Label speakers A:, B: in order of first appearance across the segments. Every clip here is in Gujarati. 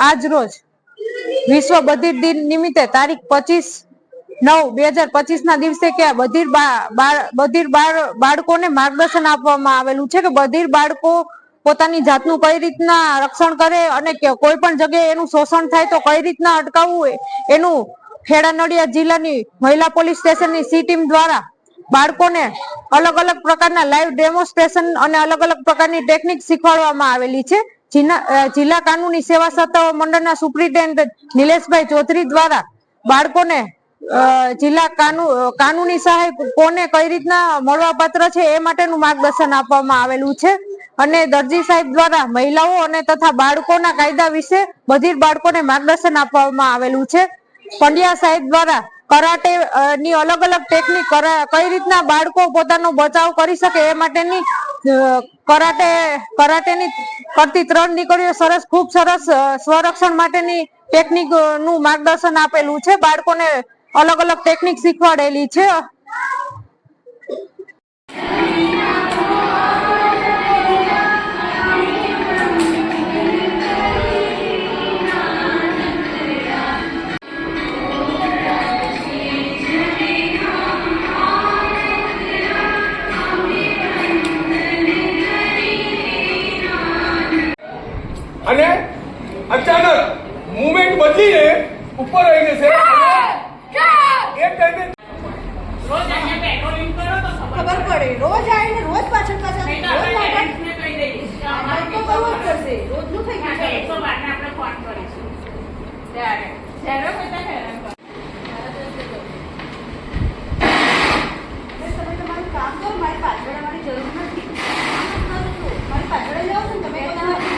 A: આજ રોજ વિશ્વ બધિર દિન નિમિત્તે તારીખ પચીસ નવ બે હજાર પચીસ ના દિવસે કે બધિર બધિર બાળકોને માર્ગદર્શન આપવામાં આવેલું છે કે બધિર બાળકો પોતાની જાતનું કઈ રીતના રક્ષણ કરે અને કોઈ પણ જગ્યાએ એનું શોષણ થાય તો કઈ રીતના અટકાવવું એનું ખેડા નડિયાદ જિલ્લાની મહિલા પોલીસ સ્ટેશનની સી ટીમ દ્વારા બાળકોને અલગ અલગ પ્રકારના લાઈવ ડેમોન્સ્ટ્રેશન અને અલગ અલગ પ્રકારની ટેકનિક શીખવાડવામાં આવેલી છે. જિલ્લા કાનૂની સેવા સત્તાઓ મંડળના સુપ્રિન્ટેન્ડન્ટ નિલેશભાઈ ચૌધરી દ્વારા બાળકોને જિલ્લા કાનૂની સહાય કોને કઈ રીતના મળવાપાત્ર છે એ માટેનું માર્ગદર્શન આપવામાં આવેલું છે. અને દરજી સાહેબ દ્વારા મહિલાઓ અને તથા બાળકોના કાયદા વિશે બધી બાળકોને માર્ગદર્શન આપવામાં આવેલું છે. પંડ્યા સાહેબ દ્વારા કરાટે ની અલગ અલગ ટેકનિક કઈ રીતના બાળકો પોતાનો બચાવ કરી શકે એ માટેની કરાટે, કરાટેની કરતી ત્રણ દીકરીઓ સરસ, ખૂબ સરસ સ્વરક્ષણ માટેની ટેકનિકનું માર્ગદર્શન આપેલું છે. બાળકોને અલગ અલગ ટેકનિક શીખવાડેલી છે.
B: અને અચાનક મુવમેન્ટ બદલીને ઉપર આવી જશે. એ ટાઈમે
C: રોજ અહીંયા પેટ્રોલિંગ કરો તો
D: ખબર પડે. રોજ આવીને રોજ પાછળ પાછળ રોજ
C: આપણે
D: પાછળ.
C: લેડીઝને કહી દઈશ કે
D: આ
C: અમારે
D: તો કરવું જ પડશે રોજનું થઈ
C: હા,
D: ગયું
C: તો
D: છે.
C: એકસો બારને આપણે ફોન કરીશું ત્યારે જ્યારે હોય ત્યારે હેરાન કરો.
D: તમે તમારું કામ કરો મારી પાછળ આવવાની જરૂર નથી કામ જ કરું છું. મારી પાછળ જ આવો છો ને તમે તમારું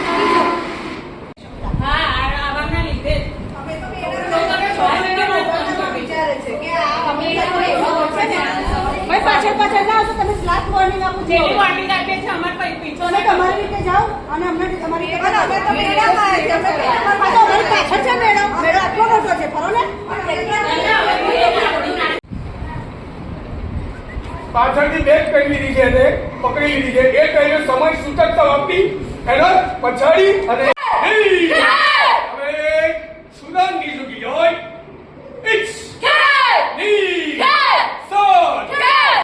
C: હા આ- આવાના લીધે જ.
D: અમે તો
C: તો તમે છ મહિના રોજ
D: વિચારે છે કે આ અમે લોકો એવા હોય છે ને ભાઈ પાછળ પાછળ સ્લાટ વોર્નિંગ આપું છું
C: જેની વોર્નિંગ આપીએ છે અમાર પછી પીછો
D: તમે તમારી રીતે જાઓ અને અમને તમારી રીતે કરો. અમે તો અમારી પાછળ છે મેડમ મેડમ આટલો મોટો છે ફરો ને.
B: પાછળથી બેગ કરી લીધી છે પકડી લીધી છે. એ ટાઈમે સમય સૂચકતા આપી એનો પછાડી અને!